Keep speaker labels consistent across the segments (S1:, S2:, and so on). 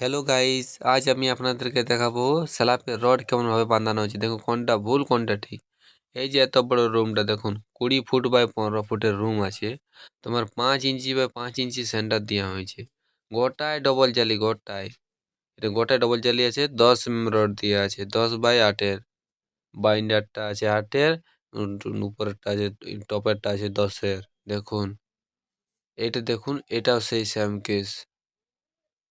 S1: Hello guys আজ আমি আপনাদেরকে দেখাবো স্ল্যাপের রড কেমনভাবে বাঁধানো হচ্ছে দেখুন, কোনটা ভুল, কোনটা ঠিক। এই যে এত বড় রুমটা, দেখুন, কুড়ি ফুট বাই পনেরো ফুটের রুম আছে। তোমার পাঁচ ইঞ্চি বাই পাঁচ ইঞ্চি সেন্টার দেওয়া হয়েছে। গোটায় ডবল জালি, গোটায়। এটা গোটায় ডবল জালি আছে, দশ রড দেওয়া আছে, দশ বাই আটের। বাইন্ডারটা আছে আটের উপরেরটা আছে, টপেরটা আছে দশের। দেখুন, এটা দেখুন, এটাও সেই স্যাম কেস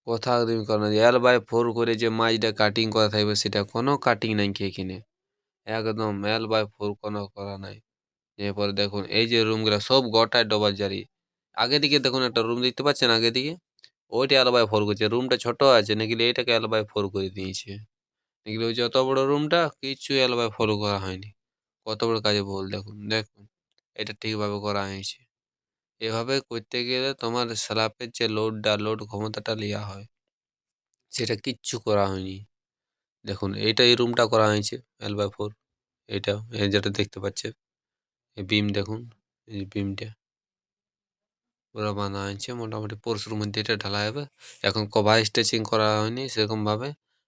S1: কোথাও তুমি করো না। এল বাই ফোর করে যে মাছটা কাটিং করা থাকবে, সেটা কোনো কাটিং নাই এখানে একদম এল বাই ফোর কোনো করা নাই। এরপরে দেখুন, এই যে রুমগুলো সব গোটায় ডবল জারি। আগে দিকে দেখুন একটা রুম দেখতে পাচ্ছেন আগে দিকে? ওইটা এল বাই ফোর করছে। রুমটা ছোট আছে, নাকি এইটাকে এল বাই ফোর করে দিয়েছে? নাকি ওই যত বড় রুমটা কিছু এল বাই ফোর করা হয়নি। কত বড় কাজে ভুল দেখুন। দেখুন, এটা ঠিকভাবে করা হয়েছে। এভাবে করতে গেলে তোমার স্ল্যাপের যে লোডটা লোড ক্ষমতাটা নেওয়া হয়, সেটা কিচ্ছু করা হয়নি। দেখুন, এইটা এই রুমটা করা হয়েছে এল বাই ফোর এই যেটা দেখতে পাচ্ছে, এই বিম দেখুন, এই বিমটা পুরো বাঁধা হয়েছে, মোটামুটি পরশুর মধ্যে এটা ঢালা হবে। এখন কভার স্টেচিং করা হয়নি, সেরকমভাবে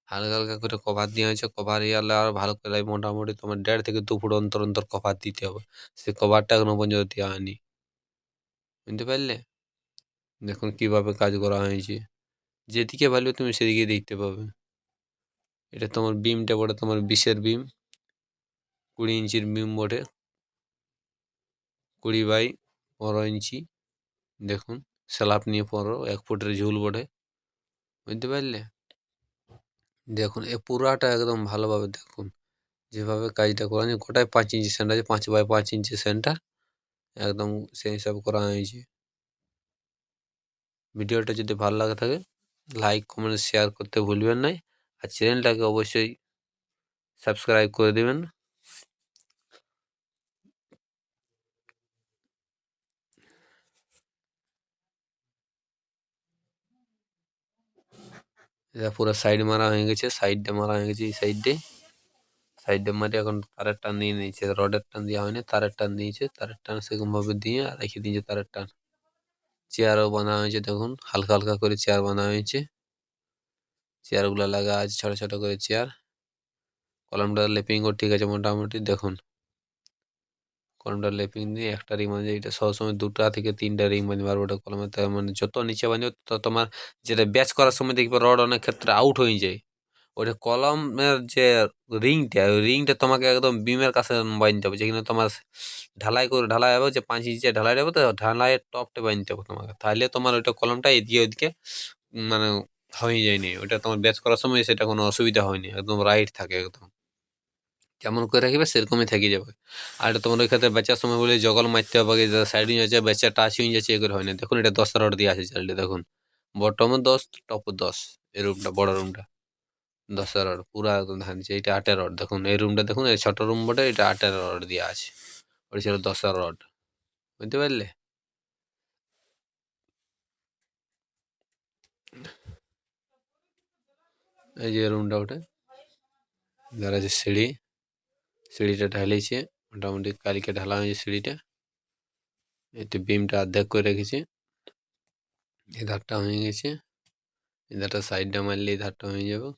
S1: হালকা হালকা করে কভার দেওয়া হয়েছে। কভার ইয়ালে আরও ভালো করে মোটামুটি তোমার দেড় থেকে দু ফুট অন্তর অন্তর কভার দিতে হবে। সে কভারটা এখনও পর্যন্ত দেওয়া হয়নি। বুঝতে পারলে? দেখুন কীভাবে কাজ করা হয়েছে। যেদিকে ভালো তুমি সেদিকে দেখতে পাবে। এটা তোমার বিমটা বটে, তোমার বিশের বিম কুড়ি ইঞ্চির বিম বটে। কুড়ি বাই পনেরো ইঞ্চি। দেখুন, স্ল্যাব নিয়ে পনেরো, এক ফুটের ঝুল বটে। বুঝতে পারলে? দেখুন, এ পুরাটা একদম ভালোভাবে দেখুন। যেভাবে কাজটা করা গোটায় পাঁচ ইঞ্চি সেন্টার আছে, পাঁচ বাই পাঁচ ইঞ্চি সেন্টার একদম সেই হিসাব করা হয়েছে। ভিডিওটা যদি ভালো লাগে থাকে লাইক কমেন্ট শেয়ার করতে ভুলবেন না। আর চ্যানেলটাকে অবশ্যই সাবস্ক্রাইব করে দেবেন। এটা পুরো সাইড মারা হয়ে গেছে সাইডে মারা হয়ে গেছে এই সাইডে সাইডে মারি এখন তারের টান দিয়ে নিয়েছে রডের টান দেওয়া হয়নি তারের টান দিয়েছে তারের টান সেরকমভাবে দিয়ে রেখে দিয়েছে তারের টান চেয়ারও বানা হয়েছে, দেখুন, হালকা হালকা করে চেয়ার বানা হয়েছে। চেয়ার চেয়ারগুলো লাগা আছে, ছোট ছোট করে চেয়ার। কলমটা লেপিংও ঠিক আছে মোটামুটি, দেখুন। কলমটা লেপিং দিয়ে একটা রিং বাঁধে, এটা সবসময় দুটা থেকে তিনটা রিং বাঁধবে আর ওটা কলমে মানে যত নিচে বাঁধবে তত তোমার যেটা ব্যাচ করার সময় দেখবে রড অনেক ক্ষেত্রে আউট হয়ে যায়। ওটা কলমের যে রিংটা, ওই রিংটা তোমাকে একদম বিমের কাছে বাঁধতে হবে, যেখানে তোমার ঢালাই করে ঢালাই হবে, যে পাঁচ ইঞ্চি ঢালাই হবে তো ঢালাইয়ের টপটা বাঁধতে হবে তোমাকে। তাহলে তোমার ওইটা কলমটা এদিকে ওইদিকে মানে হয়ে যায়নি ওটা তোমার ব্যাচ করার সময় সেটা কোনো অসুবিধা হয়নি, একদম রাইট থাকে একদম। যেমন করে রাখবে, সেরকমই থেকে যাবে। আর এটা তোমার ওই ক্ষেত্রে বেচার সময় বলে জগল মারতে হবে সাইড হয়ে যাচ্ছে বেচা টাচ হয়ে যাচ্ছে এগুলো হয় না দেখুন, এটা দশ রড দিয়ে আছে চালটা দেখুন। বটমও দশ টপও দশ এই রুমটা বড় রুমটা দশ রড পুরা একদম ধান দিচ্ছে এটা আটের রড। দেখুন, এই রুমটা দেখুন, এই ছোট রুম বটে, এটা আটের রড দিয়ে আছে। ওটা ছিল দশ রড। বুঝতে পারলে? এই যে রুমটা ওটা যার আছে সিঁড়ি। সিঁড়িটা ঢালিয়েছে, মোটামুটি কালকে ঢালা হয়েছে সিঁড়িটা। একটু বিমটা অর্ধেক করে রেখেছে। এই ধারটা হয়ে গেছে। এই ধারটা সাইডটা মারলে এই ধারটা হয়ে যাবে।